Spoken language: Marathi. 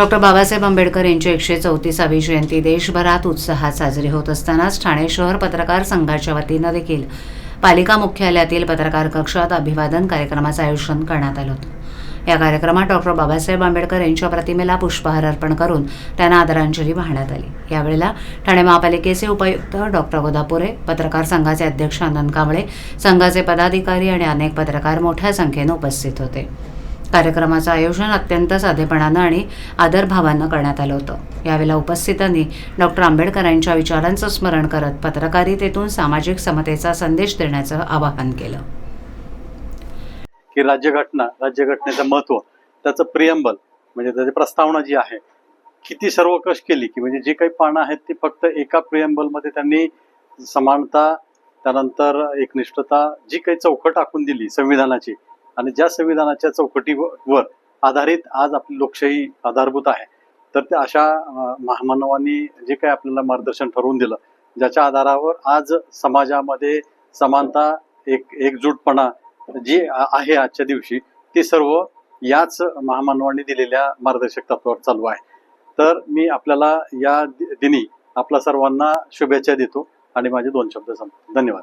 डॉक्टर बाबासाहेब आंबेडकर यांची एकशे चौतीसावी जयंती देशभरात उत्साहात साजरी होत असतानाच ठाणे शहर पत्रकार संघाच्या वतीनं देखील पालिका मुख्यालयातील पत्रकार कक्षात अभिवादन कार्यक्रमाचं आयोजन करण्यात आलं होतं. या कार्यक्रमात डॉक्टर बाबासाहेब आंबेडकर यांच्या प्रतिमेला पुष्पहार अर्पण करून त्यांना आदरांजली वाहण्यात आली. यावेळेला ठाणे महापालिकेचे उपायुक्त डॉक्टर गोदापुरे पत्रकार संघाचे अध्यक्ष आनंद कांबळे संघाचे पदाधिकारी आणि अनेक पत्रकार मोठ्या संख्येनं उपस्थित होते. कार्यक्रमाचं आयोजन अत्यंत साधेपणानं आणि आदरभावानं करण्यात आलं होतं. यावेळेला उपस्थितांनी डॉक्टर आंबेडकरांच्या विचारांचं स्मरण करत पत्रकारितेतून सामाजिक समतेचा संदेश देण्याचं आवाहन केलं. की राज्यघटना राज्यघटनेचं महत्त्व त्याचं प्रियंबल म्हणजे त्याची प्रस्तावना जी आहे किती सर्वकष केली की म्हणजे जे काही पानं आहेत ती फक्त एका प्रियंबलमध्ये त्यांनी समानता त्यानंतर एकनिष्ठता जी काही चौकट आखून दिली संविधानाची आणि ज्या संविधानाच्या चौकटीवर आधारित आज आपली लोकशाही आधारभूत आहे तर त्या अशा महामानवांनी जे काही आपल्याला मार्गदर्शन ठरवून दिलं ज्याच्या आधारावर आज समाजामध्ये समानता एक एकजूटपणा जी आहे आजच्या दिवशी ती सर्व याच महामानवांनी दिलेल्या मार्गदर्शक तत्वावर चालू आहे. तर मी आपल्याला या दि- दिनी आपल्या सर्वांना शुभेच्छा देतो आणि माझे दोन शब्द संपतो धन्यवाद.